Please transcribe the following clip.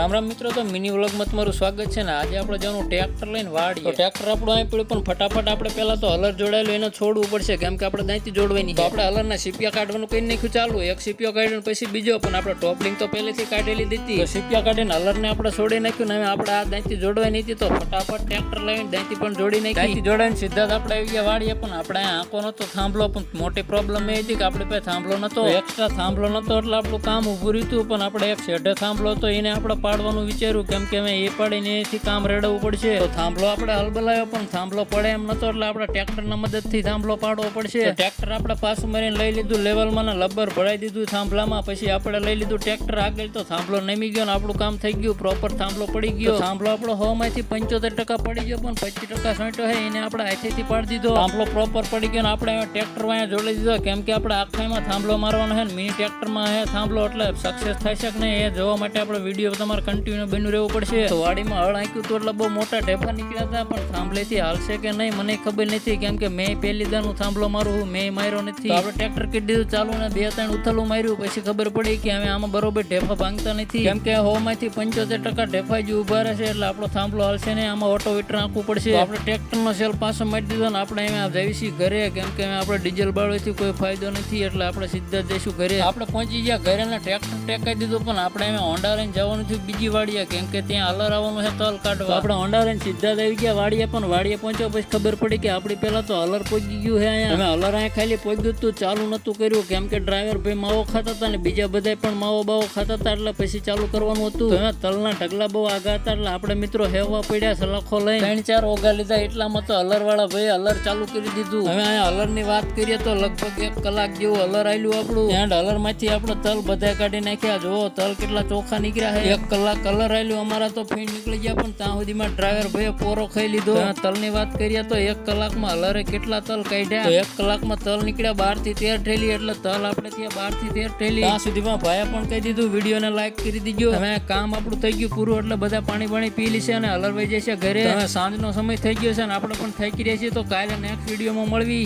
રામ રામ મિત્રો તો મિની વ્લોગમાં તમારું સ્વાગત છે ને આજે આપણે જવાનું ટ્રેક્ટર લઈને વાડીએ. તો ટ્રેક્ટર આપણું અહીં પડ્યું પણ ફટાફટ આપણે પહેલા તો હલર જોડાયેલું એને છોડવું પડશે કેમ કે આપણે ત્યાંથી જોડવાની તો આપણે હલરના સીપિયા કાઢવાનું કઈ નાખ્યું ચાલુ. એક સીપિયો કાઢ્યો પછી બીજો પણ આપણે ટોપલિંગ તો પહેલેથી કાઢેલી દીધી. તો સીપિયા કાઢીને હલરને આપણે છોડી નાખ્યું ને હવે આપણે આ ત્યાંથી જોડવાની હતી તો ફટાફટ ટ્રેક્ટર લઈને ત્યાંથી પણ જોડી નાખી. ત્યાંથી જોડાઈને સીધા જ આપણે આવી ગયા વાડીએ પણ આપણે આંકો નતો થાંભલો પણ મોટી પ્રોબ્લેમ એ હતી કે આપણે પાસે થાંભલો નતો એક્સ્ટ્રા થાંભલો નતો એટલે આપણું કામ ઊભું રહ્યું હતું પણ આપણે એક શેઢે થાંભલો હતો એને આપણે પાડવાનું વિચાર્યું, કેમ કે અમે એ પાડીને એથી કામ રેડવું પડશે. તો થાંભલો આપણે હલબલાયો પણ થાંભલો પડે એમ નતો એટલે આપણે ટ્રેક્ટરના મદદથી થાંભલો પાડવો પડશે. ટ્રેક્ટર આપણે પાછું મારીને લઈ લીધું, લેવલમાં લબ્બર ભરાઈ દીધું થાંભલામાં. પછી આપણે લઈ લીધું ટ્રેક્ટર આગળ, તો થાંભલો નમી ગયો ને આપણું કામ થઈ ગયું પ્રોપર થાંભલો પડી ગયો. થાંભલો આપણો સો પંચોતેર ટકા પડી ગયો, પણ પચીસ ટકા સાંટો હે, એને આપણે હાથેથી પાડી દીધો. થાંભલો પ્રોપર પડી ગયો ને આપણે ટ્રેક્ટર અહીંયા જોડી દીધો, કેમ કે આપણે આખામાં થાંભલો મારવાનો છે ને મિની ટ્રેક્ટરમાં હે થાંભલો, એટલે સક્સેસ થઈ શકે નહીં એ જોવા માટે આપણે વીડિયો તમારે કન્ટિન્યુ બન્યું રહેવું પડશે. તો વાડીમાં હળ આંક્યું તો એટલે બહુ મોટા ઢેફા નીકળ્યા હતા પણ થાંભલેથી હાલશે કે નહીં મને ખબર નથી કેમ કે મેં પહેલી દાનું થાંભલો મારું હું મેં માર્યો નથી. આપણે ટ્રેક્ટર કીધી દીધું ચાલુ ને બે ત્રણ ઉથલું માર્યું પછી ખબર પડી કે અમે આમાં બરોબર ઢેફા ભાંગતા નથી. કેમ કે હોમાંથી પંચોતેર ટકા ઢેફા જ ઊભા રહેશે એટલે આપણો થાંભલો હાલશે ને આમાં ઓટો વીટર આંકવું પડશે. આપણે ટ્રેક્ટરનો સેલ પાછો મારી દીધો ને આપણે એમાં જઈશું ઘરે કેમ કે આપણે ડીઝલ બાળવાથી કોઈ ફાયદો નથી એટલે આપણે સીધા જઈશું ઘરે. આપણે પહોંચી ગયા ઘરે ને ટ્રેક્ટર ટેકાઈ દીધું પણ આપણે એમ હોન્ડા લઈને જવાનું થયું બીજી વાડીએ કેમ કે ત્યાં અલર આવવાનું છે તલ કાઢવા. આપણે હોન્ડા લઈને સીધા જ આવી ગયા વાડીએ પણ વાડીએ પહોંચ્યો પછી ખબર પડી કે આપણી પહેલાં તો અલર પહોંચી ગયું છે અહીંયા. અમે હલર અહીંયા ખાલી પહોંચ્યું હતું ચાલુ નહોતું કર્યું. કેમ કે ડ્રાઈવર ભાઈ માવો ખાતા હતા ને બીજા બધા પણ માવો બાવો ખાતા હતા એટલે પછી ચાલુ કરવાનું હતું. એમાં તલના ઢગલા બહુ આગા હતા એટલે આપણે મિત્રો હેવા પડ્યા સલાખો લઈને. ત્રણ ચાર ઓગા લીધા એટલામાં તો અલર વાળા ભાઈ અલર ચાલુ કરી દીધું. હવે અહીંયા અલરની વાત કરીએ તો લગભગ એક કલાક જેવું અલર આવેલું આપણું. એન્ડ હલરમાંથી આપણે તલ બધા કાઢી નાખ્યા. જો તલ કેટલા ચોખ્ખા નીકળ્યા છે. એક કલાક કલર આવેલું અમારા તો ફીણ નીકળી ગયા પણ ત્યાં સુધીમાં ડ્રાઈવર ભાઈ પોરો ખાઈ લીધો. તલની વાત કરીએ તો એક કલાકમાં અલરે કેટલા તલ કાઢ્યા? એક કલાકમાં તલ નીકળ્યા બારથી તેર ઠેલી એટલે તલ આપણે ત્યાં બારથી તેર ઠેલી. ત્યાં સુધીમાં ભાઈએ પણ કહી દીધું વીડિયો ને લાઈક કરી દીજો. હવે કામ આપણું થઈ ગયું પૂરું એટલે બધા પાણી પાણી પી લેશે અને અલર વહી જશે ઘરે. હવે સાંજનો સમય થઈ ગયો છે અને આપણે પણ થઈ રહ્યા છીએ તો કાલે નેક્સ્ટ વિડીયોમાં મળવી.